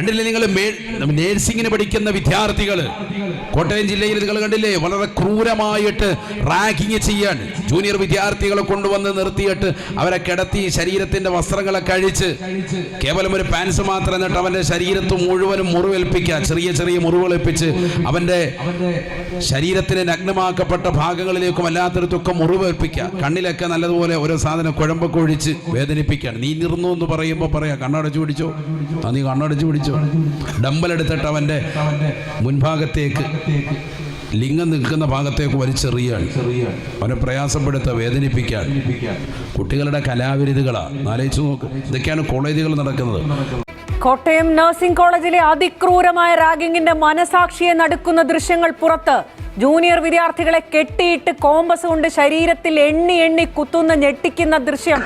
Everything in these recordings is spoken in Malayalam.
കണ്ടില്ലേ നിങ്ങൾ നേഴ്സിംഗിന് പഠിക്കുന്ന വിദ്യാർത്ഥികൾ കോട്ടയം ജില്ലയിൽ നിങ്ങൾ കണ്ടില്ലേ? വളരെ ക്രൂരമായിട്ട് റാഗിങ് ചെയ്യാൻ ജൂനിയർ വിദ്യാർത്ഥികളെ കൊണ്ടുവന്ന് നിർത്തിയിട്ട് അവരെ കിടത്തി ശരീരത്തിന്റെ വസ്ത്രങ്ങളെ കഴിച്ച് കേവലം ഒരു പാൻസ് മാത്രം എന്നിട്ട് അവന്റെ ശരീരത്ത് മുഴുവനും മുറിവേൽപ്പിക്കുക. ചെറിയ ചെറിയ മുറിവേൽപ്പിച്ച് അവന്റെ ശരീരത്തിന് നഗ്നമാക്കപ്പെട്ട ഭാഗങ്ങളിലേക്കും അല്ലാത്തടത്തൊക്കെ മുറിവേൽപ്പിക്കുക. കണ്ണിലൊക്കെ നല്ലതുപോലെ ഓരോ സാധനം കുഴമ്പൊക്കെ ഒഴിച്ച് വേദനിപ്പിക്കുകയാണ്. നീ നിർന്നു എന്ന് പറയുമ്പോൾ പറയാം. കണ്ണടച്ചു പിടിച്ചോ? നീ കണ്ണടച്ചു പിടിച്ചോ? ഡമ്പലെടുത്തിട്ട് അവന്റെ മുൻഭാഗത്തേക്ക് ലിംഗം നിൽക്കുന്ന ഭാഗത്തേക്ക് വലിച്ചെറിയാണ് അവനെ പ്രയാസപ്പെടുത്തുക വേദനിപ്പിക്കാൻ. കുട്ടികളുടെ കലാവിരുതുകളാണ് ആലോചിച്ചു നോക്ക്. ഇതൊക്കെയാണ് കോളേജുകൾ നടക്കുന്നത്. കോട്ടയം നഴ്സിംഗ് കോളേജിലെ അതിക്രൂരമായ റാഗിങ്ങിന്റെ മനസാക്ഷിയെ നടക്കുന്ന ദൃശ്യങ്ങൾ പുറത്ത്. ജൂനിയർ വിദ്യാർത്ഥികളെ കെട്ടിയിട്ട് കോമ്പസ് കൊണ്ട് ശരീരത്തിൽ എണ്ണി എണ്ണി കുത്തുന്ന ഞെട്ടിക്കുന്ന ദൃശ്യം.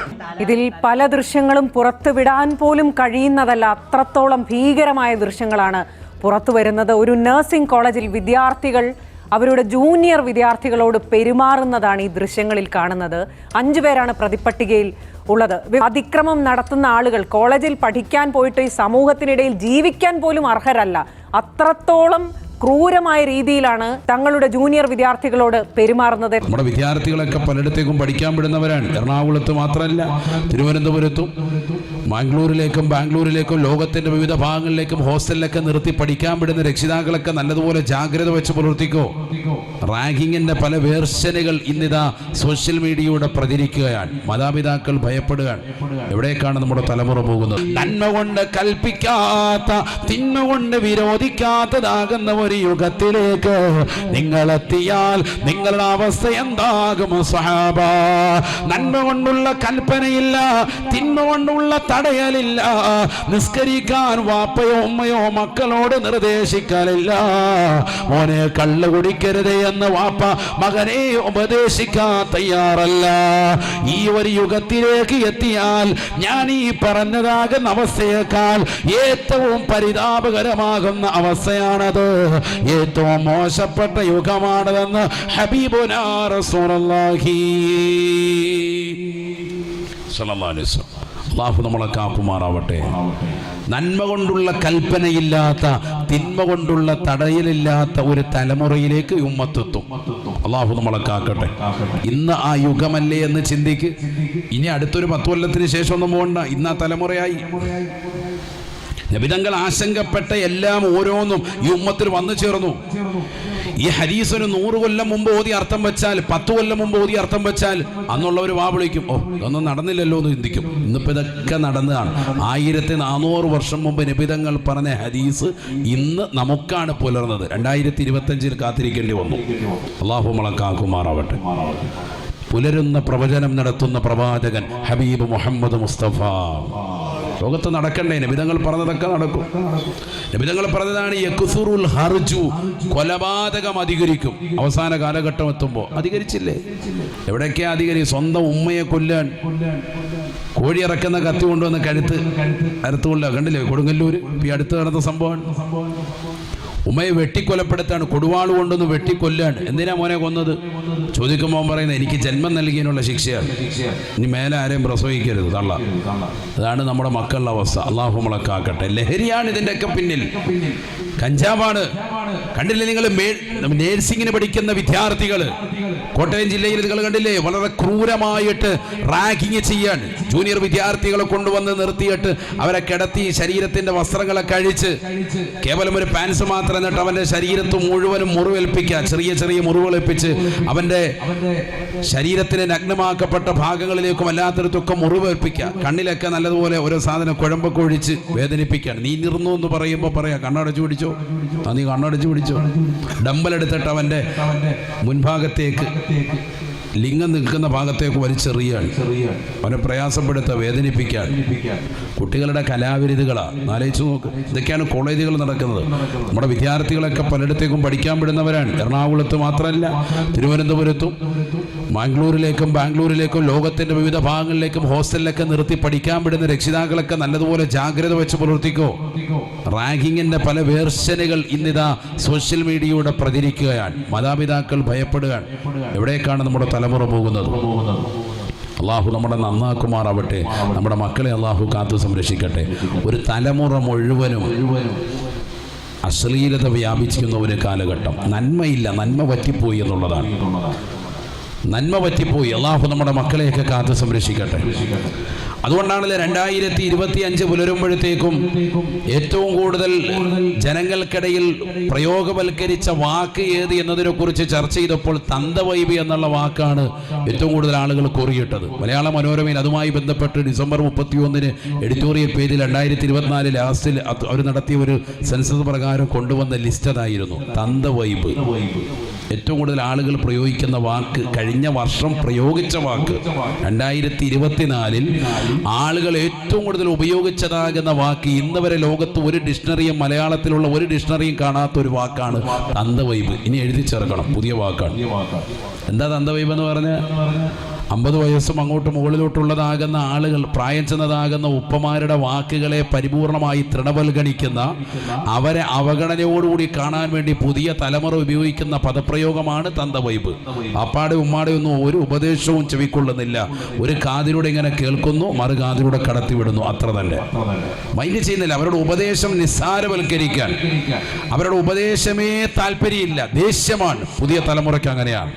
ഇതിൽ പല ദൃശ്യങ്ങളും പുറത്തു വിടാൻ പോലും കഴിയുന്നതല്ല. അത്രത്തോളം ഭീകരമായ ദൃശ്യങ്ങളാണ് പുറത്തു വരുന്നത്. ഒരു നഴ്സിംഗ് കോളേജിൽ വിദ്യാർത്ഥികൾ അവരുടെ ജൂനിയർ വിദ്യാർത്ഥികളോട് പെരുമാറുന്നതാണ് ഈ ദൃശ്യങ്ങളിൽ കാണുന്നത്. അഞ്ചു പേരാണ് പ്രതിപ്പട്ടികയിൽ ഉള്ളത്. അതിക്രമം നടത്തുന്ന ആളുകൾ കോളേജിൽ പഠിക്കാൻ പോയിട്ട് ഈ സമൂഹത്തിനിടയിൽ ജീവിക്കാൻ പോലും അർഹരല്ല. അത്രത്തോളം ക്രൂരമായ രീതിയിലാണ് തങ്ങളുടെ ജൂനിയർ വിദ്യാർത്ഥികളോട് പെരുമാറുന്നത്. നമ്മുടെ വിദ്യാർത്ഥികളൊക്കെ പലയിടത്തേക്കും പഠിക്കാൻ വിടുന്നവരാണ്. എറണാകുളത്ത് മാത്രമല്ല തിരുവനന്തപുരത്തും മാംഗ്ലൂരിലേക്കും ബാംഗ്ലൂരിലേക്കും ലോകത്തിന്റെ വിവിധ ഭാഗങ്ങളിലേക്കും ഹോസ്റ്റലിലൊക്കെ നിർത്തി പഠിക്കാൻ വിടുന്ന രക്ഷിതാക്കളൊക്കെ നല്ലതുപോലെ ജാഗ്രത വെച്ച് പുലർത്തിക്കോ? റാങ്കിങ്ങിന്റെ പല വേർഷനുകൾ ഇന്നിതാ സോഷ്യൽ മീഡിയയുടെ പ്രചരിക്കുകയാണ്. മാതാപിതാക്കൾ ഭയപ്പെടുകയാണ്. എവിടേക്കാണ് നമ്മുടെ തലമുറ പോകുന്നത്? നന്മ കൊണ്ട് കൽപ്പിക്കാത്ത തിന്മ കൊണ്ട് വിരോധിക്കാത്തതാകുന്ന ഒരു യുഗത്തിലേക്ക് നിങ്ങളെത്തിയാൽ നിങ്ങളുടെ അവസ്ഥ എന്താകും സഹാബ? നന്മ കൊണ്ടുള്ള കൽപ്പനയില്ല തിന്മ കൊണ്ടുള്ള തടയലില്ല നിസ്കരിക്കാൻ വാപ്പയോ ഉമ്മയോ മക്കളോട് നിർദ്ദേശിക്കലില്ല. മോനെ കള്ളു കുടിക്കരുത് എന്ന് വാപ്പ മകനെ ഉപദേശിക്കാൻ തയ്യാറല്ല. ഈ ഒരു യുഗത്തിലേക്ക് എത്തിയാൽ ഞാൻ ഈ പറഞ്ഞതാകുന്ന അവസ്ഥയേക്കാൾ ഏറ്റവും പരിതാപകരമാകുന്ന അവസ്ഥയാണത്. ഏറ്റവും മോശപ്പെട്ട യുഗമാണതെന്ന് ഹബീബുനാ റസൂലുള്ളാഹി. സ്വല്ലല്ലാഹു അലൈഹി വസല്ലം. അള്ളാഹു നമ്മളെ കാപ്പുമാറാവട്ടെ നന്മ കൊണ്ടുള്ള കൽപ്പനയില്ലാത്ത തിന്മ കൊണ്ടുള്ള തടയലില്ലാത്ത ഒരു തലമുറയിലേക്ക് ഉമ്മത്തെത്തും അള്ളാഹു നമ്മളെ കാക്കട്ടെ. ഇന്ന് ആ യുഗമല്ലേ എന്ന് ചിന്തിക്ക്. ഇനി അടുത്തൊരു പത്ത് കൊല്ലത്തിന് ശേഷം ഒന്നും പോകണ്ട ഇന്ന് ആ തലമുറയായി. നബിതങ്ങൾ ആശങ്കപ്പെട്ട എല്ലാം ഓരോന്നും ഈ ഉമ്മത്തിൽ വന്നു ചേർന്നു. ഈ ഹരീസിന് നൂറ് കൊല്ലം മുമ്പ് ഓതി അർത്ഥം വെച്ചാൽ പത്ത് കൊല്ലം മുമ്പ് ഓതി അർത്ഥം വെച്ചാൽ അന്നുള്ളവർ വാ വിളിക്കും. ഓ ഇതൊന്നും നടന്നില്ലല്ലോ എന്ന് ചിന്തിക്കും. ഇന്നിപ്പോ ഇതൊക്കെ നടന്നതാണ്. ആയിരത്തി നാനൂറ് വർഷം മുമ്പ് നിബിതങ്ങൾ പറഞ്ഞ ഹദീസ് ഇന്ന് നമുക്കാണ് പുലർന്നത്. രണ്ടായിരത്തി ഇരുപത്തഞ്ചിൽ കാത്തിരിക്കേണ്ടി വന്നു. അള്ളാഹു മളക്കാക്കുമാറാവട്ടെ പുലരുന്ന പ്രവചനം നടത്തുന്ന പ്രവാചകൻ ഹബീബ് മുഹമ്മദ് മുസ്തഫ. ലോകത്ത് നടക്കണ്ടേ? നബിതങ്ങൾ പറഞ്ഞതൊക്കെ നടക്കും. നബിതങ്ങൾ പറഞ്ഞതാണ് യക്സുറുൽ ഹർജു കൊലപാതകം അധികരിക്കും. അവസാന കാലഘട്ടം എത്തുമ്പോൾ. അധികരിച്ചില്ലേ? എവിടെയൊക്കെയാ അധികരി? സ്വന്തം ഉമ്മയെ കൊല്ലാൻ. കോഴി ഇറക്കുന്ന കത്തി കൊണ്ടുവന്ന് കഴുത്ത്. അറുത്ത് കൊല്ലുക കണ്ടില്ലേ? കൊടുങ്ങല്ലൂർ ഈ അടുത്ത് നടന്ന സംഭവമാണ്. ഉമ്മയെ വെട്ടിക്കൊലപ്പെടുത്താണ്. കൊടുവാൾ കൊണ്ടൊന്ന് വെട്ടിക്കൊല്ലാണ് എന്തിനാ മോനെ കൊന്നത്? ചോദിക്കുമ്പോൾ പറയുന്നത് എനിക്ക് ജന്മം നൽകിയതിനുള്ള ശിക്ഷയാണ്. ഇനി മേലെ ആരെയും പ്രസവിക്കരുത്. തള്ള. അതാണ് നമ്മുടെ മക്കളുടെ അവസ്ഥ. അള്ളാഹു മുളക്കാക്കട്ടെ ലഹരിയാണ് ഇതിന്റെയൊക്കെ പിന്നിൽ. കഞ്ചാവാണ്. കണ്ടില്ലേ നിങ്ങൾ നേഴ്സിംഗിന് പഠിക്കുന്ന വിദ്യാർത്ഥികൾ? കോട്ടയം ജില്ലയിൽ നിങ്ങൾ കണ്ടില്ലേ? വളരെ ക്രൂരമായിട്ട് റാഗിങ് ചെയ്യാൻ ജൂനിയർ വിദ്യാർത്ഥികളെ കൊണ്ടുവന്ന് നിർത്തിയിട്ട് അവരെ കിടത്തി ശരീരത്തിന്റെ വസ്ത്രങ്ങളൊക്കെ അഴിച്ച് കേവലം ഒരു പാൻസ് മാത്രം എന്നിട്ട് അവന്റെ ശരീരത്ത് മുഴുവനും മുറിവേൽപ്പിക്കുക ചെറിയ ചെറിയ മുറിവേൽപ്പിച്ച് അവന്റെ ശരീരത്തിന് നഗ്നമാക്കപ്പെട്ട ഭാഗങ്ങളിലേക്കും അല്ലാത്തടത്തൊക്കെ മുറിവേൽപ്പിക്കുക. കണ്ണിലൊക്കെ നല്ലതുപോലെ ഓരോ സാധനം കുഴമ്പൊക്കെ ഒഴിച്ച് വേദനിപ്പിക്കുകയാണ്. നീ നിർന്നു എന്ന് പറയുമ്പോൾ പറയാം കണ്ണടച്ചു പിടിച്ചോ. നീ കണ്ണടച്ചു പിടിച്ചോ. ഡമ്പലെടുത്തിട്ട് അവന്റെ മുൻഭാഗത്തേക്ക് ലിംഗം നിൽക്കുന്ന ഭാഗത്തേക്ക് വലിച്ചെറിയാൻ അവനെ പ്രയാസപ്പെടുത്ത വേദനിപ്പിക്കാൻ. കുട്ടികളുടെ കലാവിരുതുകളാണ് ആലോചിച്ച് നോക്ക്. ഇതൊക്കെയാണ് കോളേജുകൾ നടക്കുന്നത്. നമ്മുടെ വിദ്യാർത്ഥികളൊക്കെ പലയിടത്തേക്കും പഠിക്കാൻ വിടുന്നവരാണ്. എറണാകുളത്ത് മാത്രമല്ല തിരുവനന്തപുരത്തും. മാംഗ്ലൂരിലേക്കും ബാംഗ്ലൂരിലേക്കും ലോകത്തിന്റെ വിവിധ ഭാഗങ്ങളിലേക്കും ഹോസ്റ്റലിലൊക്കെ നിർത്തി പഠിക്കാൻ വിടുന്ന രക്ഷിതാക്കളൊക്കെ നല്ലതുപോലെ ജാഗ്രത വെച്ച് പുലർത്തിക്കോ റാങ്കിങ്ങിന്റെ പല വേർഷനുകൾ ഇന്നിതാ സോഷ്യൽ മീഡിയയുടെ പ്രചരിക്കുകയാണ്. മാതാപിതാക്കൾ ഭയപ്പെടുകയാണ്. എവിടേക്കാണ് നമ്മുടെ തലമുറ പോകുന്നത്? അള്ളാഹു നമ്മുടെ നന്നാക്കുമാറാവട്ടെ. നമ്മുടെ മക്കളെ അള്ളാഹു കാത്തു സംരക്ഷിക്കട്ടെ. ഒരു തലമുറ മുഴുവനും അശ്ലീലത വ്യാപിച്ചിരുന്ന ഒരു കാലഘട്ടം. നന്മയില്ല നന്മ പറ്റിപ്പോയി എന്നുള്ളതാണ്. നന്മ പറ്റിപ്പോയി. അള്ളാഹു നമ്മുടെ മക്കളെയൊക്കെ കാത്ത് സംരക്ഷിക്കട്ടെ. അതുകൊണ്ടാണല്ലോ രണ്ടായിരത്തി ഇരുപത്തി അഞ്ച് പുലരുമ്പോഴത്തേക്കും ഏറ്റവും കൂടുതൽ ജനങ്ങൾക്കിടയിൽ പ്രയോഗവൽക്കരിച്ച വാക്ക് ഏത് എന്നതിനെ കുറിച്ച് ചർച്ച ചെയ്തപ്പോൾ തന്തവൈബി എന്നുള്ള വാക്കാണ് ഏറ്റവും കൂടുതൽ ആളുകൾ കുറിയിട്ടത്. മലയാള മനോരമയിൽ അതുമായി ബന്ധപ്പെട്ട് ഡിസംബർ മുപ്പത്തി ഒന്നിന് എഡിറ്റോറിയൽ പേജിൽ രണ്ടായിരത്തി ഇരുപത്തിനാല് ലാസ്റ്റിൽ അവർ നടത്തിയ ഒരു സെൻസസ് പ്രകാരം കൊണ്ടുവന്ന ലിസ്റ്റ് അതായിരുന്നു തന്തവൈബ്. ഏറ്റവും കൂടുതൽ ആളുകൾ പ്രയോഗിക്കുന്ന വാക്ക് കഴിഞ്ഞ വർഷം പ്രയോഗിച്ച വാക്ക് രണ്ടായിരത്തി ഇരുപത്തിനാലിൽ ആളുകൾ ഏറ്റവും കൂടുതൽ ഉപയോഗിച്ചതാകുന്ന വാക്ക് ഇന്ന് വരെ ലോകത്ത് ഒരു ഡിക്ഷണറിയും മലയാളത്തിലുള്ള ഒരു ഡിക്ഷണറിയും കാണാത്ത ഒരു വാക്കാണ് തന്തവൈബ്. ഇനി എഴുതി ചേർക്കണം പുതിയ വാക്കാണ്. എന്താ തന്തവൈബ് എന്ന് പറഞ്ഞ? അമ്പത് വയസ്സും അങ്ങോട്ട് മുകളിലോട്ടുള്ളതാകുന്ന ആളുകൾ പ്രായം ചെന്നതാകുന്ന ഉപ്പമാരുടെ വാക്കുകളെ പരിപൂർണമായി തൃണവൽഗണിക്കുന്ന അവരെ അവഗണനയോടുകൂടി കാണാൻ വേണ്ടി പുതിയ തലമുറ ഉപയോഗിക്കുന്ന പദപ്രയോഗമാണ് തന്ത വൈബ്. അപ്പാടെ ഉമ്മാടെ ഒന്നും ഒരു ഉപദേശവും ചെവിക്കൊള്ളുന്നില്ല. ഒരു കാതിലൂടെ ഇങ്ങനെ കേൾക്കുന്നു മറു കാതിലൂടെ കടത്തിവിടുന്നു. അത്ര തന്നെ. മൈൻഡ് ചെയ്യുന്നില്ല. അവരുടെ ഉപദേശം നിസ്സാരവൽക്കരിക്കാൻ. അവരുടെ ഉപദേശമേ താല്പര്യമില്ല. ദേഷ്യമാണ്. പുതിയ തലമുറയ്ക്ക് അങ്ങനെയാണ്.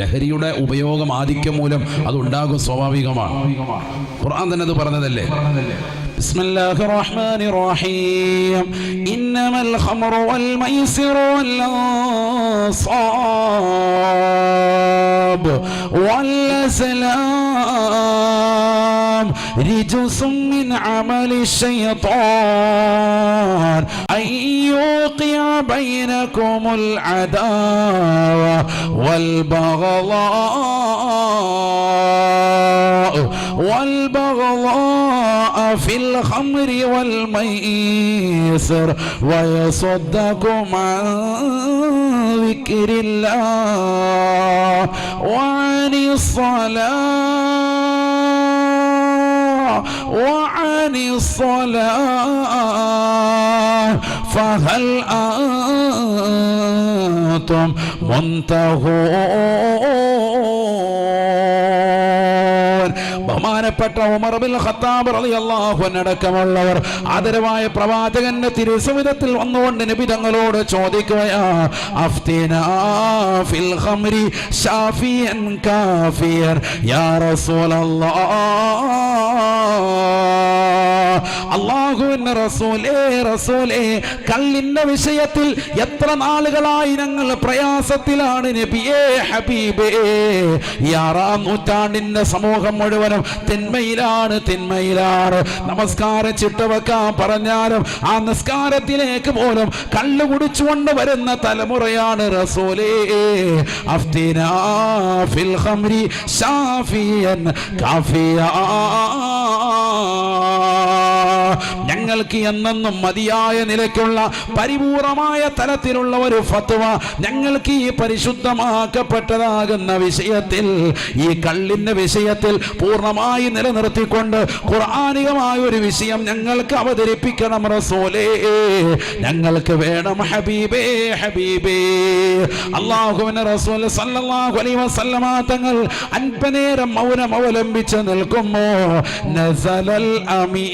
ലഹരിയുടെ ഉപയോഗം ആധിക്യം മൂലം അതുണ്ടാകും സ്വാഭാവികമാണ് ഖുർആൻ തന്നെ അത് പറഞ്ഞതല്ലേ بسم الله الرحمن الرحيم إنما الخمر والميسر والأنصاب والأزلام رجس من عمل الشيطان. أن يوقع بينكم العداوة والبغضاء والبغضاء في الخمر والميسر. ويصدكم عن ذكر الله وعن الصلاة وعن الصلاة فهل أنتم منتهون؟ ബഹുമാനപ്പെട്ട ഉമർ ബിൻ ഖത്താബ് അടക്കമുള്ളവർ ആദരവായ പ്രവാചകന്റെ തിരുസവിധത്തിൽ വന്നുകൊണ്ട് നബി തങ്ങളോട് ചോദിക്കുകയാ അള്ളാഹുവിന്റെ റസൂലേ റസൂലേ കള്ളിന്റെ വിഷയത്തിൽ എത്ര നാളുകളായി ഞങ്ങൾ പ്രയാസത്തിലാണ് നബിയേ ഹബീബേ. ഈ ആറാം നൂറ്റാണ്ടിന്റെ സമൂഹം മുഴുവനും തിന്മയിലാണ് തിന്മയിലാണ്. നമസ്കാരം ചിട്ടവെക്കാൻ പറഞ്ഞാലും ആ നിസ്കാരത്തിലേക്ക് പോലും കള്ളു കുടിച്ചുകൊണ്ട് വരുന്ന തലമുറയാണ് റസൂലേ. ഫിൽ ഖംരി ഞങ്ങൾക്ക് എന്നെന്നും മതിയായ നിലയ്ക്കുള്ള പരിപൂർണമായ തലത്തിലുള്ള ഒരു ഫത്വ ഞങ്ങൾക്ക് ഈ പരിശുദ്ധമാക്കപ്പെട്ടതാകുന്ന വിഷയത്തിൽ ഈ കള്ളിന്റെ വിഷയത്തിൽ പൂർണമായി നിലനിർത്തിക്കൊണ്ട് ഖുർആാനികമായ ഒരു വിഷയം ഞങ്ങൾക്ക് അവതരിപ്പിക്കണം റസൂലേ. ഞങ്ങൾക്ക് വേണം ഹബീബേ ഹബീബേ. അള്ളാഹുവിനെ റസൂൽ സല്ലല്ലാഹു അലൈഹി വസല്ലമ തങ്ങൾ അൻപനേരം മൗനം അവലംബിച്ച് നിൽക്കുമോ നസലൽ അമീ.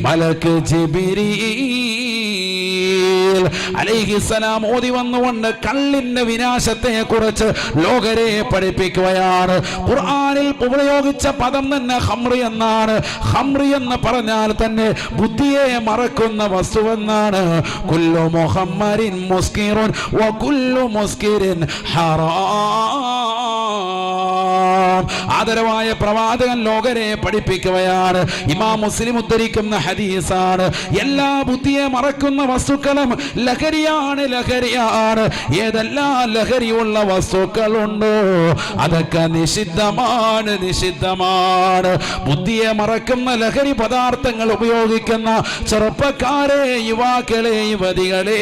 മലക്ക് ജിബിരീൽ അലൈഹിസ്സലാം ഓതി വന്നുകൊണ്ട് കള്ളിന്റെ വിനാശത്തെ കുറിച്ച് ലോകരെ പഠിപ്പിക്കുകയാണ്. ഖുർആനിൽ ഉപയോഗിച്ച പദം തന്നെ ഹംറി എന്നാണ്. ഹംറി എന്ന് പറഞ്ഞാൽ തന്നെ ബുദ്ധിയെ മറക്കുന്ന വസ്തുവെന്നാണ് കുല്ലു മുഹമ്മരിൻ മുസ്കിറുൻ വ കുല്ലു മുസ്കിരിൻ ഹറാം. ആദരവായ പ്രവാചകൻ ലോകരെ പഠിപ്പിക്കുകയാണ്. ഇമാം മുസ്ലിം ഉദ്ധരിക്കുന്ന ഹദീസാണ്. എല്ലാ ബുദ്ധിയെ മറക്കുന്ന വസ്തുക്കളും ലഹരിയാണ് ലഹരിയാണ്. ഏതെല്ലാം ലഹരിയുള്ള വസ്തുക്കളുണ്ടോ? അതൊക്കെ നിഷിദ്ധമാണ് നിഷിദ്ധമാണ്. ബുദ്ധിയെ മറക്കുന്ന ലഹരി പദാർത്ഥങ്ങൾ ഉപയോഗിക്കുന്ന ചെറുപ്പക്കാരെ യുവാക്കളെ യുവതികളെ.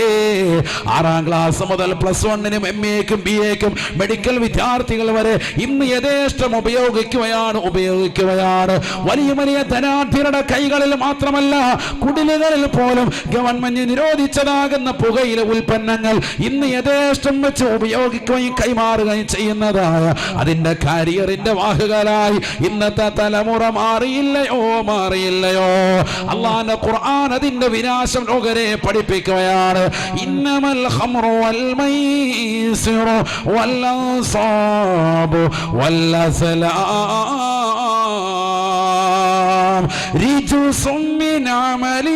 ആറാം ക്ലാസ് മുതൽ പ്ലസ് വണ്ണിനും എം എക്കും ബി എക്കും മെഡിക്കൽ വിദ്യാർത്ഥികൾ വരെ ഇന്ന് യഥേഷ്ട യഥേഷ്ടം ഉപയോഗിക്കുകയാണ് ഉപയോഗിക്കുകയാണ്. വലിയ വലിയ ധനാഠ്യരുടെ കൈകളിൽ മാത്രമല്ല കുടിലുകളിൽ പോലും ഗവൺമെന്റ് നിരോധിച്ചതാകുന്ന പുകയില ഉൽപ്പന്നങ്ങൾ ഇന്ന് യഥേഷ്ടം വെച്ച് ഉപയോഗിക്കുകയും കൈമാറുകയും ചെയ്യുന്നതായ അതിന്റെ കരിയറിന്റെ വാഹകരായി ഇന്നത്തെ തലമുറ മാറിയില്ലയോ മാറിയില്ലയോ? അള്ളാന്റെ ഖുർആൻ അതിന്റെ വിനാശം ലോകരെ പഠിപ്പിക്കുകയാണ്. ഇന്നമൽ ഖംറു വൽ മൈസിറു വൽ അൻസാബു വൽ അസ്ലാം റിജുസും من عمل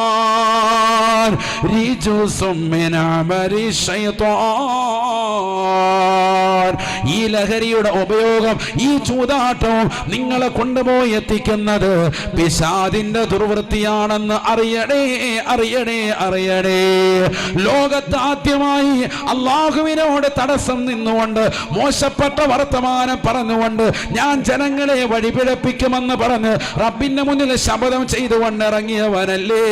الشيطان رجس من عمل الشيطان ഈ ലഹരിയുടെ ഉപയോഗം ഈ ചൂതാട്ടവും നിങ്ങളെ കൊണ്ടുപോയി എത്തിക്കുന്നത് പിശാദിന്റെ ദുർവൃത്തിയാണെന്ന് അറിയണേ അറിയണേ അറിയണേ. ലോകത്ത് ആദ്യമായി അള്ളാഹുവിനോട് തടസ്സം നിന്നുകൊണ്ട് മോശപ്പെട്ട വർത്തമാനം പറഞ്ഞുകൊണ്ട് ഞാൻ ജനങ്ങളെ വഴിപിഴപ്പിക്കുമെന്ന് പറഞ്ഞ് റബ്ബിന്റെ മുന്നിൽ ശപഥം ചെയ്തുകൊണ്ട് ഇറങ്ങിയവനല്ലേ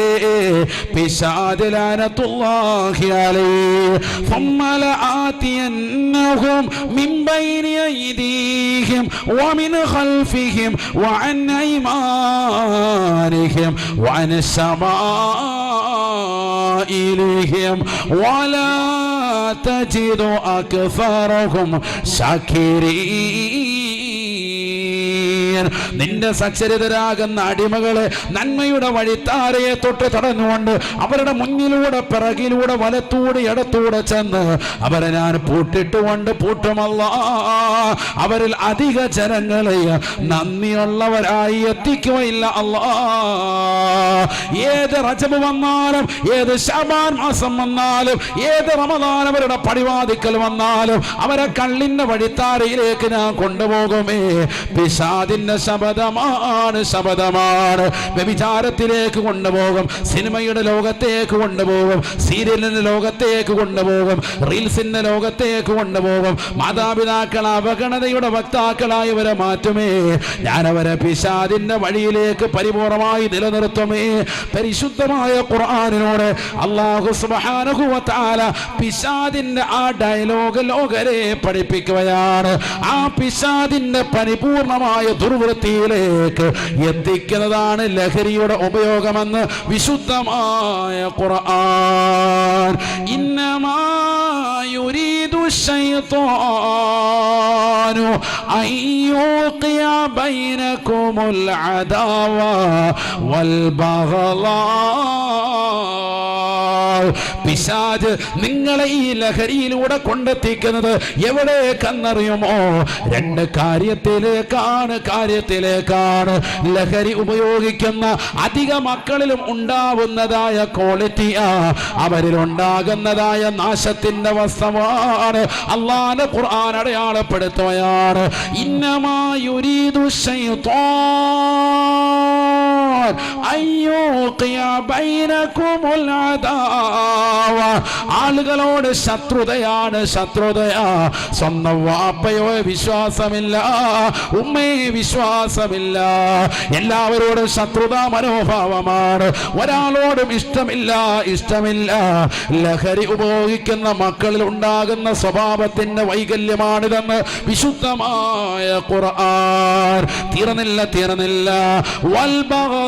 പിശാദിലാനത്തുല്ലാഹി അലൈഹി ثم لآتينهم من بين أيديهم ومن خلفهم وعن أيمانهم وعن شمائلهم ولا تجد أكثرهم شاكرين നിന്റെ സച്ചരിതരാകുന്ന അടിമകളെ നന്മയുടെ വഴിത്താരയെ തൊട്ട് തടഞ്ഞുകൊണ്ട് അവരുടെ മുന്നിലൂടെ പിറകിലൂടെ വലത്തൂടെ ഇടത്തൂടെ ചെന്ന് അവരെ ഞാൻ പൂട്ടിട്ടുകൊണ്ട് പൂട്ടുമല്ല. അവരിൽ അധിക ജനങ്ങളെ നന്ദിയുള്ളവരായി എത്തിക്കുകയില്ല. അല്ലാ ഏത് റജബ് വന്നാലും ഏത് ശബാൻ മാസം വന്നാലും ഏത് റമദാൻ അവരുടെ പടിവാതിക്കൽ വന്നാലും അവരെ കള്ളിന്റെ വഴിത്താരയിലേക്ക് ഞാൻ കൊണ്ടുപോകുമേ. പിശാദിന്റെ ശബദമാണ് ശബദമാണ് വ്യഭിചാരത്തിലേക്ക് കൊണ്ടുപോകും സിനിമയുടെ ലോകത്തേക്ക് കൊണ്ടുപോകും സീരിയലിന്റെ ലോകത്തേക്ക് കൊണ്ടുപോകും റീൽസിന്റെ ലോകത്തേക്ക് കൊണ്ടുപോകും. മാതാപിതാക്കൾ അവഗണനയുടെ വക്താക്കളായി ഇവരെ മാറ്റുമേ. ഞാനവരെ പിശാദിന്റെ വഴിയിലേക്ക് പരിപൂർണമായി നിലനിർത്തുമേ. പരിശുദ്ധമായ ഖുർആാനിനോട് അള്ളാഹു സുബ്ഹാനഹു പിശാദിന്റെ ആ ഡയലോഗ് ലോകരെ പഠിപ്പിക്കുകയാണ്. ആ പിശാദിന്റെ പരിപൂർണമായ പ്രവൃത്തിയിലേക്ക് എത്തിക്കുന്നതാണ് ലഹരിയുടെ ഉപയോഗമെന്ന് വിശുദ്ധമായ ഖുർആൻ. അദാവ വൽ പിശാജ് നിങ്ങളെ ഈ ലഹരിയിലൂടെ കൊണ്ടെത്തിക്കുന്നത് എവിടേക്കെന്നറിയുമോ രണ്ട് കാര്യത്തിലേക്കാണ് കാര്യത്തിലേക്കാണ്. ലഹരി ഉപയോഗിക്കുന്ന അധിക മക്കളിലും ഉണ്ടാവുന്നതായ ക്വാളിറ്റിയാ അവരിൽ ഉണ്ടാകുന്നതായ നാശത്തിന്റെ വസ്തുവാണ്. അള്ളാന്റെ ഖുർആൻ അടയാളപ്പെടുത്തുകയാണ്. ഇന്നമായുരീതു ആളുകളോട് ശത്രുതയാണ് ശത്രുതയാ. സ്വന്തം വാപ്പയോ വിശ്വാസമില്ല. ഉമ്മയെ വിശ്വാസമില്ല. എല്ലാവരോടും ശത്രുതാ മനോഭാവമാണ്. ഒരാളോടും ഇഷ്ടമില്ല ഇഷ്ടമില്ല. ലഹരി ഉപയോഗിക്കുന്ന മക്കളിൽ ഉണ്ടാകുന്ന സ്വഭാവത്തിന്റെ വൈകല്യമാണിതെന്ന് വിശുദ്ധമായ ഖുർആൻ. തീർന്നില്ല തീർന്നില്ല. വൽബഗ്ളാ.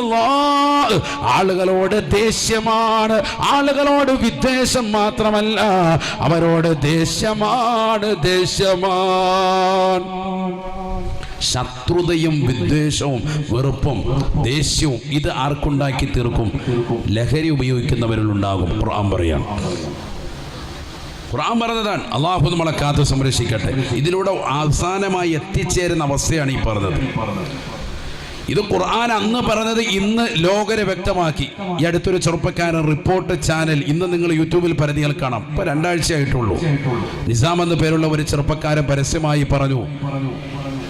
ആളുകളോട് ദേഷ്യമാണ്. ആളുകളോട് വിദ്വേഷം മാത്രമല്ല അവരോട് ദേഷ്യമാണ് ദേഷ്യമാണ്. ശത്രുതയും വിദ്വേഷവും വെറുപ്പും ദേഷ്യവും ഇത് ആർക്കുണ്ടാക്കി തീർക്കും? ലഹരി ഉപയോഗിക്കുന്നവരിൽ ഉണ്ടാകും ഖുർആൻ പറയാം. ഖുർആൻ പറഞ്ഞതാണ് അള്ളാഹു നമ്മളെ കാത്തു സംരക്ഷിക്കട്ടെ. ഇതിലൂടെ അവസാനമായി എത്തിച്ചേരുന്ന അവസ്ഥയാണ് ഈ പറഞ്ഞത്. ഇത് ഖുർആൻ അന്ന് പറഞ്ഞത് ഇന്ന് ലോകരെ വ്യക്തമാക്കി. ഈ അടുത്തൊരു ചെറുപ്പക്കാരൻ റിപ്പോർട്ട് ചാനൽ ഇന്ന് നിങ്ങൾ യൂട്യൂബിൽ പരതികൾ കാണാം. ഇപ്പൊ രണ്ടാഴ്ചയായിട്ടുള്ളൂ. നിസാം എന്ന പേരുള്ള ഒരു ചെറുപ്പക്കാരൻ പരസ്യമായി പറഞ്ഞു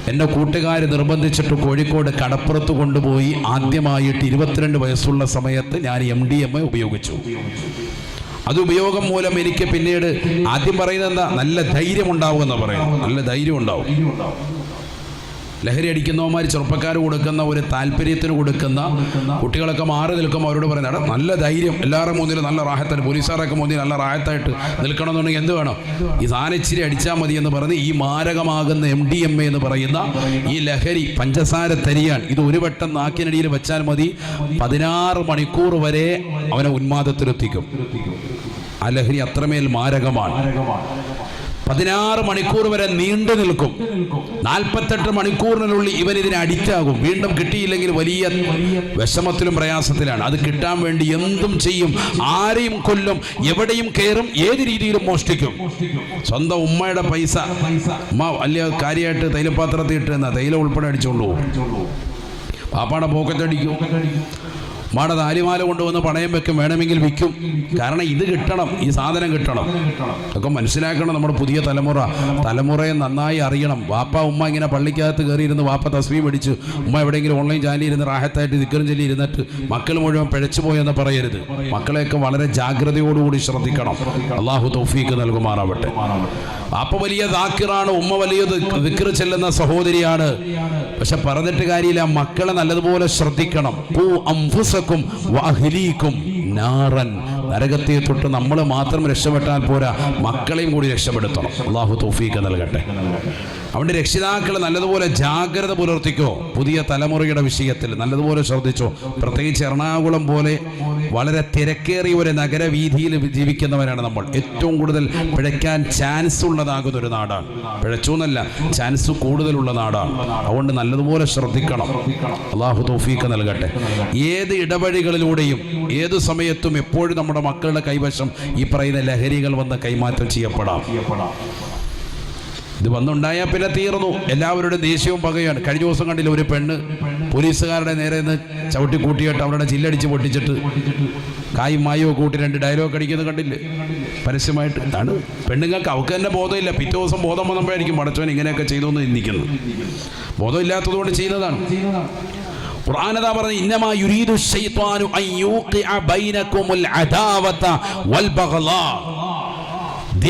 എന്റെ കൂട്ടുകാർ നിർബന്ധിച്ചിട്ട് കോഴിക്കോട് കടപ്പുറത്ത് കൊണ്ടുപോയി ആദ്യമായിട്ട് ഇരുപത്തിരണ്ട് വയസ്സുള്ള സമയത്ത് ഞാൻ എം ഡി എം എ ഉപയോഗിച്ചു. അത് ഉപയോഗം മൂലം എനിക്ക് പിന്നീട് ആദ്യം പറയുന്നത് എന്താ? നല്ല ധൈര്യം ഉണ്ടാവും എന്ന് പറയുന്നു. നല്ല ധൈര്യം ഉണ്ടാവും. ലഹരി അടിക്കുന്നവന്മാർ ചെറുപ്പക്കാർ കൊടുക്കുന്ന ഒരു താല്പര്യത്തിന് കൊടുക്കുന്ന കുട്ടികളൊക്കെ മാറി നിൽക്കുമ്പോൾ അവരോട് പറയുന്നത്. നല്ല ധൈര്യം. എല്ലാവരുടെ മുന്നിൽ നല്ല റാഹത്തായിട്ട് പോലീസുകാരൊക്കെ മുന്നിൽ നല്ല റാഹത്തായിട്ട് നിൽക്കണമെന്നുണ്ടെങ്കിൽ എന്ത് വേണം? ഈ സാനച്ചിരി അടിച്ചാൽ മതി എന്ന് പറഞ്ഞ് ഈ മാരകമാകുന്ന എം ഡി എം എ എന്ന് പറയുന്ന ഈ ലഹരി പഞ്ചസാര തരിയാൻ ഇത് ഒരു വട്ടം നാക്കിനടിയിൽ വെച്ചാൽ മതി. പതിനാറ് മണിക്കൂർ വരെ അവനെ ഉന്മാദത്തിലെത്തിക്കും. ആ ലഹരി അത്രമേൽ മാരകമാണ്. പതിനാറ് മണിക്കൂർ വരെ നീണ്ടു നിൽക്കും. നാൽപ്പത്തെട്ട് മണിക്കൂറിനുള്ളിൽ ഇവൻ ഇതിന് അഡിക്റ്റ് ആകും. വീണ്ടും കിട്ടിയില്ലെങ്കിൽ വലിയ വിഷമത്തിലും പ്രയാസത്തിലാണ്. അത് കിട്ടാൻ വേണ്ടി എന്തും ചെയ്യും. ആരെയും കൊല്ലും. എവിടെയും കയറും. ഏത് രീതിയിലും മോഷ്ടിക്കും. സ്വന്തം ഉമ്മയുടെ പൈസ. ഉമ്മ വലിയ കാര്യമായിട്ട് തൈലപാത്രത്തിൽ ഇട്ട് തൈലം ഉൾപ്പെടെ പോകും പാപ്പാടെ പോക്കറ്റ് ഉമ്മാടെ താലിമാല കൊണ്ടുവന്ന് പണയം വെക്കും വേണമെങ്കിൽ വിൽക്കും. കാരണം ഇത് കിട്ടണം ഈ സാധനം കിട്ടണം. ഒക്കെ മനസ്സിലാക്കണം നമ്മുടെ പുതിയ തലമുറ. തലമുറയെ നന്നായി അറിയണം. വാപ്പ ഉമ്മ ഇങ്ങനെ പള്ളിക്കകത്ത് കയറിയിരുന്ന് വാപ്പ തസ്മീം അടിച്ച്. ഉമ്മ എവിടെയെങ്കിലും ഓൺലൈൻ ചാനലിൽ ഇരുന്ന് റാഹത്തായിട്ട് ദിക്കറും ചൊല്ലി ഇരുന്നിട്ട് മക്കൾ മുഴുവൻ പിഴച്ചു പോയെന്ന് പറയരുത്. മക്കളെയൊക്കെ വളരെ ജാഗ്രതയോടുകൂടി ശ്രദ്ധിക്കണം. അള്ളാഹു തൗഫീക്ക് നൽകുമാറാവട്ടെ. വാപ്പ വലിയ ദാക്കിറാണ് ഉമ്മ വലിയ ദിക്കർ ചെല്ലുന്ന സഹോദരിയാണ്. പക്ഷെ പറഞ്ഞിട്ട് കാര്യമില്ല മക്കളെ നല്ലതുപോലെ ശ്രദ്ധിക്കണം. ഖൂ അംഫുസക്കും വാഹിലീക്കും നാറൻ. നരകത്തെ തൊട്ട് നമ്മൾ മാത്രം രക്ഷപ്പെട്ടാൽ പോരാ. മക്കളെയും കൂടി രക്ഷപ്പെടുത്തണം. അള്ളാഹു തോഫീക്ക് നൽകട്ടെ. അവന്റെ രക്ഷിതാക്കൾ നല്ലതുപോലെ ജാഗ്രത പുലർത്തിക്കോ. പുതിയ തലമുറയുടെ വിഷയത്തിൽ നല്ലതുപോലെ ശ്രദ്ധിച്ചോ. പ്രത്യേകിച്ച് എറണാകുളം പോലെ വളരെ തിരക്കേറിയ ഒരു നഗരവീതിയിൽ ജീവിക്കുന്നവരാണ് നമ്മൾ. ഏറ്റവും കൂടുതൽ പിഴയ്ക്കാൻ ചാൻസ് ഉള്ളതാകുന്ന ഒരു നാടാണ്. പിഴച്ചു എന്നല്ല ചാൻസ് കൂടുതലുള്ള നാടാണ്. അതുകൊണ്ട് നല്ലതുപോലെ ശ്രദ്ധിക്കണം. അള്ളാഹു തോഫീക്ക് നൽകട്ടെ. ഏത് ഇടവഴികളിലൂടെയും ഏത് സമയത്തും എപ്പോഴും നമ്മുടെ മക്കളുടെ കൈവശം ഈ പറയുന്ന ലഹരികൾ വന്ന് കൈമാറ്റം ചെയ്യപ്പെടാം. ഇത് വന്നുണ്ടായാൽ പിന്നെ തീർന്നു. എല്ലാവരുടെ ദേഷ്യവും പകയാണ് കഴിഞ്ഞ ദിവസം കണ്ടില്ല ഒരു പെണ്ണ് പോലീസുകാരുടെ നേരെ നിന്ന് ചവിട്ടി കൂട്ടിയിട്ട് അവരുടെ ചില്ലടിച്ച് പൊട്ടിച്ചിട്ട് കായും മായോ കൂട്ടി രണ്ട് ഡയലോഗ് അടിക്കുന്നത് കണ്ടില്ലേ? പരസ്യമായിട്ട്. ഇതാണ് പെണ്ണുങ്ങൾക്ക് അവർക്ക് തന്നെ ബോധമില്ല. പിറ്റേ ദിവസം ബോധം വന്നപ്പോഴായിരിക്കും പടച്ചവൻ ഇങ്ങനെയൊക്കെ ചെയ്തു എന്ന് ചിന്തിക്കുന്നത് ബോധമില്ലാത്തതുകൊണ്ട് ചെയ്യുന്നതാണ്. ഖുർആനതാ പറഞ്ഞ ഇന്നമാ യുരീദു ശൈത്വാനു അൻ യൂഖിഅ ബൈനകുമുൽ അദാവത വൽ ബഗ്ളാ.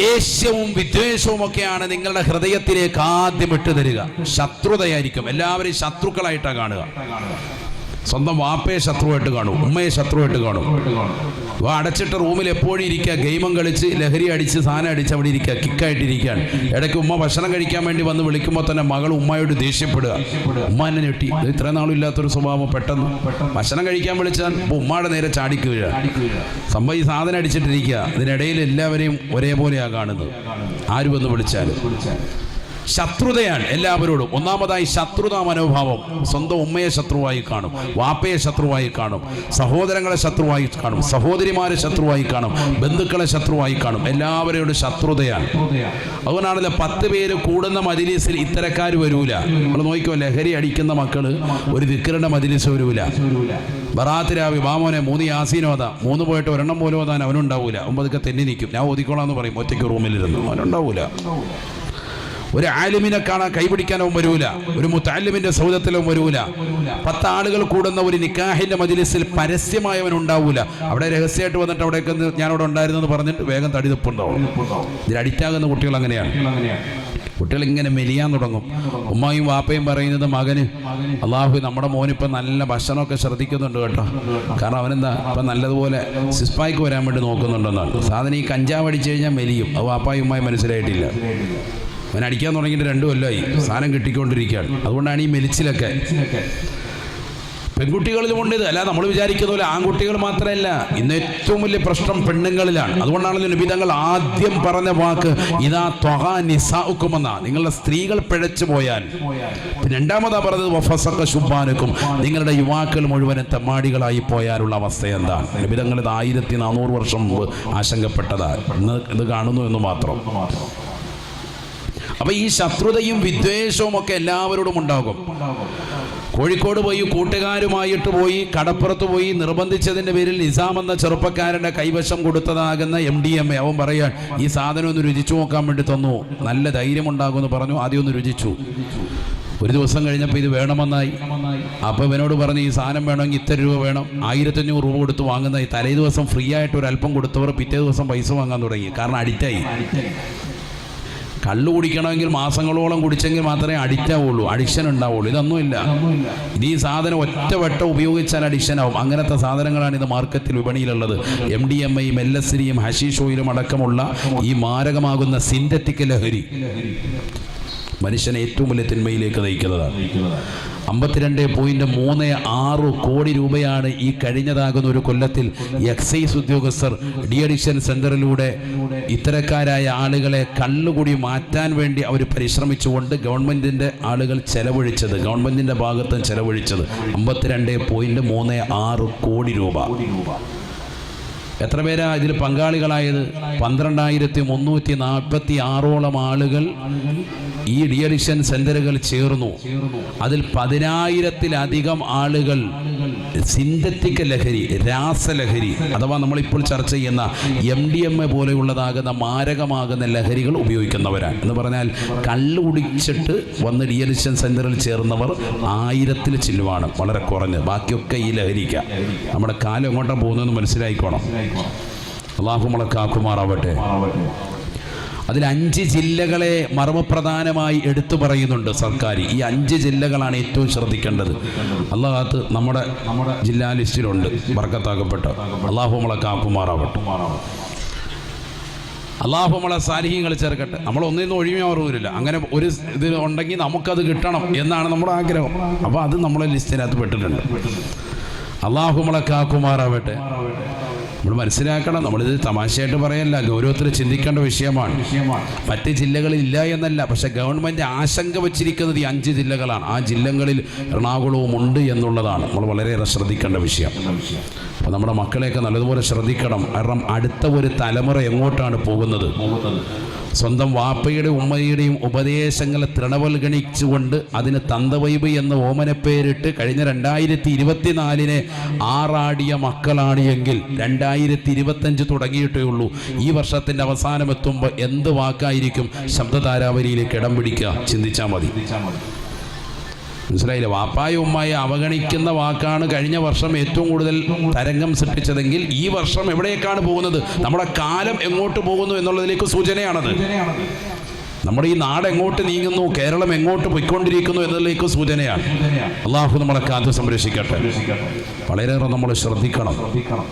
ദേഷ്യവും വിദ്വേഷവും ഒക്കെയാണ് നിങ്ങളുടെ ഹൃദയത്തിലേക്ക് ആദ്യം ഇട്ടു തരിക. ശത്രുതയായിരിക്കും. എല്ലാവരെയും ശത്രുക്കളായിട്ടാണ് കാണുക. സ്വന്തം വാപ്പയെ ശത്രുവായിട്ട് കാണും ഉമ്മയെ ശത്രുവായിട്ട് കാണും. അപ്പോൾ അടച്ചിട്ട റൂമിൽ എപ്പോഴും ഇരിക്കുക ഗെയിമും കളിച്ച് ലഹരി അടിച്ച് സാധനം അടിച്ച് അവിടെ ഇരിക്കുക കിക്കായിട്ടിരിക്കുകയാണ് ഇടയ്ക്ക് ഉമ്മ ഭക്ഷണം കഴിക്കാൻ വേണ്ടി വന്ന് വിളിക്കുമ്പോൾ തന്നെ മകൾ ഉമ്മയോട് ദേഷ്യപ്പെടുക. ഉമ്മ എന്നെ ഞെട്ടി. ഇത് ഇത്ര നാളും ഇല്ലാത്തൊരു സ്വഭാവം പെട്ടെന്ന്. ഭക്ഷണം കഴിക്കാൻ വിളിച്ചാൽ ഉമ്മയുടെ നേരെ ചാടിക്കുക സംഭവം ഈ സാധനം അടിച്ചിട്ടിരിക്കുക. ഇതിനിടയിൽ എല്ലാവരെയും ഒരേപോലെയാണ് കാണുന്നത്. ആര് വന്ന് വിളിച്ചാലും. ശത്രുതയാണ് എല്ലാവരോടും. ഒന്നാമതായി ശത്രുതാ മനോഭാവം. സ്വന്തം ഉമ്മയെ ശത്രുവായി കാണും. വാപ്പയെ ശത്രുവായി കാണും. സഹോദരങ്ങളെ ശത്രുവായി കാണും. സഹോദരിമാരെ ശത്രുവായി കാണും. ബന്ധുക്കളെ ശത്രുവായി കാണും. എല്ലാവരോടും ശത്രുതയാണ്. അതുകൊണ്ടാണല്ലോ പത്ത് പേര് കൂടുന്ന മജിലിസിൽ ഇത്തരക്കാർ വരൂല. നമ്മൾ നോക്കിയോ ലഹരി അടിക്കുന്ന മക്കൾ ഒരു ദിക്കറിന്റെ മജിലിസ് വരൂല. ബറാത്തിരാവി മാമോനെ മൂന്ന് യാസീനോദ മൂന്ന് പോയിട്ട് ഒരെണ്ണം പോലും ഓതാൻ അവനുണ്ടാവൂല. ഒമ്പതൊക്കെ തെന്നി നിൽക്കും. ഞാൻ ഓതിക്കോളാം എന്ന് പറയും. ഒറ്റയ്ക്ക് റൂമിലിരുന്നു. അവനുണ്ടാവൂല. ഒരു ആലിമിനെ കാണാൻ കൈപിടിക്കാനവും വരൂല. ഒരു മുത്താലിമിന്റെ സൗദത്തിലും വരൂല. പത്ത് ആളുകൾ കൂടുന്ന ഒരു നിക്കാഹിന്റെ മജിലിസിൽ പരസ്യമായവൻ ഉണ്ടാവൂല. അവിടെ രഹസ്യമായിട്ട് വന്നിട്ട് അവിടേക്ക് ഒന്ന് ഞാനവിടെ ഉണ്ടായിരുന്നു എന്ന് പറഞ്ഞിട്ട് വേഗം തടി തപ്പുണ്ടാവും. ഇതിൽ അഡിക്റ്റാകുന്ന കുട്ടികൾ അങ്ങനെയാണ്. കുട്ടികൾ ഇങ്ങനെ മെലിയാൻ തുടങ്ങും. ഉമ്മയും വാപ്പയും പറയുന്നത് മകന് അള്ളാഹു നമ്മുടെ മോനിപ്പം നല്ല ഭക്ഷണമൊക്കെ ശ്രദ്ധിക്കുന്നുണ്ട് കേട്ടോ. കാരണം അവനെന്താ ഇപ്പം നല്ലതുപോലെ സിസ്പായ്ക്ക് വരാൻ വേണ്ടി നോക്കുന്നുണ്ടെന്നാണ്. സാധനം ഈ കഞ്ചാവ് അടിച്ചു കഴിഞ്ഞാൽ മെലിയും. അത് വാപ്പായും ഉമ്മായും മനസ്സിലായിട്ടില്ല. അവൻ അടിക്കാൻ തുടങ്ങിയിട്ട് രണ്ടു കൊല്ലമായി സാധനം കിട്ടിക്കൊണ്ടിരിക്കുകയാണ്. അതുകൊണ്ടാണ് ഈ മെലിച്ചിലൊക്കെ. പെൺകുട്ടികളിലുമുണ്ട് ഇത്. അല്ല നമ്മൾ വിചാരിക്കുന്ന പോലെ ആൺകുട്ടികൾ മാത്രമല്ല. ഇന്ന് ഏറ്റവും വലിയ പ്രശ്നം പെണ്ണുങ്ങളിലാണ്. അതുകൊണ്ടാണല്ലോ നിബിതങ്ങൾ ആദ്യം പറഞ്ഞ വാക്ക് ഇതാ ത്വഹ നിസാക്കുമെന്നാ നിങ്ങളുടെ സ്ത്രീകൾ പിഴച്ചു പോയാൽ. രണ്ടാമതാ പറഞ്ഞത് വഫസക്ക ശുഭാനുക്കും നിങ്ങളുടെ യുവാക്കൾ മുഴുവനും തെമ്മാടികളായി പോയാലുള്ള അവസ്ഥ എന്താണ്? നിബിതങ്ങൾ ഇത് ആയിരത്തി നാനൂറ് വർഷം മുമ്പ് ആശങ്കപ്പെട്ടതാണ്. ഇന്ന് ഇത് കാണുന്നു എന്ന് മാത്രം. അപ്പൊ ഈ ശത്രുതയും വിദ്വേഷവും ഒക്കെ എല്ലാവരോടും ഉണ്ടാകും. കോഴിക്കോട് പോയി കൂട്ടുകാരുമായിട്ട് പോയി കടപ്പുറത്ത് പോയി നിർബന്ധിച്ചതിന്റെ പേരിൽ നിസാം എന്ന ചെറുപ്പക്കാരന്റെ കൈവശം കൊടുത്തതാകുന്ന എം ഡി എം എ അവൻ പറയാൻ ഈ സാധനം ഒന്ന് രുചിച്ചു നോക്കാൻ വേണ്ടി തന്നു. നല്ല ധൈര്യം ഉണ്ടാകുമെന്ന് പറഞ്ഞു. ആദ്യം ഒന്ന് രുചിച്ചു. ഒരു ദിവസം കഴിഞ്ഞപ്പോൾ ഇത് വേണമെന്നായി. അപ്പോൾ ഇവനോട് പറഞ്ഞു ഈ സാധനം വേണമെങ്കിൽ ഇത്ര രൂപ വേണം. ആയിരത്തഞ്ഞൂറ് രൂപ കൊടുത്ത് വാങ്ങുന്നതായി തലേ ദിവസം ഫ്രീ ആയിട്ട് ഒരു അല്പം കൊടുത്തവർ പിറ്റേ ദിവസം പൈസ വാങ്ങാൻ തുടങ്ങി. കാരണം അഡിക്റ്റായി. കള്ളു കുടിക്കണമെങ്കിൽ മാസങ്ങളോളം കുടിച്ചെങ്കിൽ മാത്രമേ അഡിക്റ്റാവുള്ളൂ അഡിക്ഷൻ ഉണ്ടാവുള്ളൂ. ഇതൊന്നുമില്ല. ഇത് ഈ സാധനം ഒറ്റ വട്ടം ഉപയോഗിച്ചാൽ അഡിക്ഷൻ ആവും. അങ്ങനത്തെ സാധനങ്ങളാണ് ഇത് മാർക്കറ്റിൽ വിപണിയിലുള്ളത്. എം ഡി എം ഐയും എൽ എസ് സിയും ഹഷീഷ് ഓയിലും അടക്കമുള്ള ഈ മാരകമാകുന്ന സിന്തറ്റിക് ലഹരി. മനുഷ്യനെ ഏറ്റവും വലിയ തിന്മയിലേക്ക് നയിക്കുന്നതാണ്. അമ്പത്തിരണ്ട് പോയിന്റ് മൂന്ന് ആറ് കോടി രൂപയാണ് ഈ കഴിഞ്ഞതാകുന്ന ഒരു കൊല്ലത്തിൽ എക്സൈസ് ഉദ്യോഗസ്ഥർ ഡി അഡിക്ഷൻ സെന്ററിലൂടെ ഇത്തരക്കാരായ ആളുകളെ കള്ളുകൂടി മാറ്റാൻ വേണ്ടി അവർ പരിശ്രമിച്ചുകൊണ്ട് ഗവൺമെന്റിന്റെ ആളുകൾ ചെലവഴിച്ചത്. ഗവൺമെന്റിന്റെ ഭാഗത്ത് ചെലവഴിച്ചത് അമ്പത്തിരണ്ട് പോയിന്റ് മൂന്ന് ആറ് കോടി രൂപ. എത്ര പേരാ ഇതിൽ പങ്കാളികളായത്? പന്ത്രണ്ടായിരത്തി മുന്നൂറ്റി നാൽപ്പത്തി ആറോളം ആളുകൾ ഈ ഡിയഡിക്ഷൻ സെന്ററുകൾ ചേർന്നു. അതിൽ പതിനായിരത്തിലധികം ആളുകൾ സിന്തറ്റിക് ലഹരി രാസലഹരി അഥവാ നമ്മളിപ്പോൾ ചർച്ച ചെയ്യുന്ന എം ഡി എം എ പോലെയുള്ളതാകുന്ന മാരകമാകുന്ന ലഹരികൾ ഉപയോഗിക്കുന്നവരാണ് എന്ന് പറഞ്ഞാൽ കള്ളു കുടിച്ചിട്ട് വന്ന് ഡിയഡിക്ഷൻ സെന്ററിൽ ചേർന്നവർ ആയിരത്തിൽ ചില്ലുവാണ് വളരെ കുറഞ്ഞ്. ബാക്കിയൊക്കെ ഈ ലഹരിക്ക. നമ്മുടെ കാലം എങ്ങോട്ടാണ് പോകുന്നതെന്ന് മനസ്സിലായിക്കോണം. അള്ളാഹു നമ്മളെ കാക്കുമാറാവട്ടെ. അതിൽ അഞ്ച് ജില്ലകളെ മർമ്മപ്രധാനമായി എടുത്തു പറയുന്നുണ്ട് സർക്കാർ ഈ അഞ്ച് ജില്ലകളാണ് ഏറ്റവും ശ്രദ്ധിക്കേണ്ടത്. അള്ളാഹത്ത് നമ്മുടെ നമ്മുടെ ജില്ലാ ലിസ്റ്റിലുണ്ട്. ബർക്കത്താക്കപ്പെട്ട. അള്ളാഹു നമ്മളെ കാക്കുമാറാവട്ടെ. അള്ളാഹു നമ്മളെ സാരിഹ്യങ്ങൾ ചേർക്കട്ടെ. നമ്മൾ ഒന്നിൽ നിന്ന് ഒഴിഞ്ഞു ഓർമ്മയില്ല അങ്ങനെ ഒരു ഇത് ഉണ്ടെങ്കിൽ നമുക്കത് കിട്ടണം എന്നാണ് നമ്മുടെ ആഗ്രഹം. അപ്പോൾ അത് നമ്മളെ ലിസ്റ്റിനകത്ത് പെട്ടിട്ടുണ്ട്. അള്ളാഹു നമ്മളെ കാക്കുമാറാവട്ടെ. നമ്മൾ മനസ്സിലാക്കണം. നമ്മളിത് തമാശയായിട്ട് പറയല്ല. ഗൗരവത്തിൽ ചിന്തിക്കേണ്ട വിഷയമാണ്. മറ്റ് ജില്ലകളിൽ ഇല്ല എന്നല്ല. പക്ഷെ ഗവൺമെന്റ് ആശങ്ക വച്ചിരിക്കുന്നത് ഈ അഞ്ച് ജില്ലകളാണ്. ആ ജില്ലകളിൽ എറണാകുളവും ഉണ്ട് എന്നുള്ളതാണ്. നമ്മൾ വളരെയേറെ ശ്രദ്ധിക്കേണ്ട വിഷയം. അപ്പോൾ നമ്മുടെ മക്കളെയൊക്കെ നല്ലതുപോലെ ശ്രദ്ധിക്കണം. കാരണം അടുത്ത ഒരു തലമുറ എങ്ങോട്ടാണ് പോകുന്നത്? സ്വന്തം വാപ്പയുടെ ഉമ്മയുടെയും ഉപദേശങ്ങളെ തൃണവൽഗണിച്ചുകൊണ്ട് അതിന് തന്തവൈബ് എന്ന ഓമനപ്പേരിട്ട് കഴിഞ്ഞ രണ്ടായിരത്തി ഇരുപത്തിനാലിനെ ആറാടിയ മക്കളാണ് എങ്കിൽ രണ്ടായിരത്തി ഇരുപത്തഞ്ച് തുടങ്ങിയിട്ടേ ഉള്ളൂ. ഈ വർഷത്തിന്റെ അവസാനം എത്തുമ്പോൾ എന്ത് വാക്കായിരിക്കും? ശബ്ദതാരാവലിയിലേക്ക് ഇടം പിടിക്കുക. ചിന്തിച്ചാൽ മതി. മനസ്സിലായില്ലേ? വാപ്പായും ഉമ്മായി അവഗണിക്കുന്ന വാക്കാണ് കഴിഞ്ഞ വർഷം ഏറ്റവും കൂടുതൽ തരംഗം സൃഷ്ടിച്ചതെങ്കിൽ ഈ വർഷം എവിടേക്കാണ് പോകുന്നത്? നമ്മുടെ കാലം എങ്ങോട്ട് പോകുന്നു എന്നുള്ളതിലേക്ക് സൂചനയാണത്. നമ്മുടെ ഈ നാട് എങ്ങോട്ട് നീങ്ങുന്നു? കേരളം എങ്ങോട്ട് പോയിക്കൊണ്ടിരിക്കുന്നു എന്നതിലേക്ക് സൂചനയാണ്. അള്ളാഹു നമ്മളെ കാത്തു സംരക്ഷിക്കട്ടെ. വളരെയേറെ നമ്മൾ ശ്രദ്ധിക്കണം.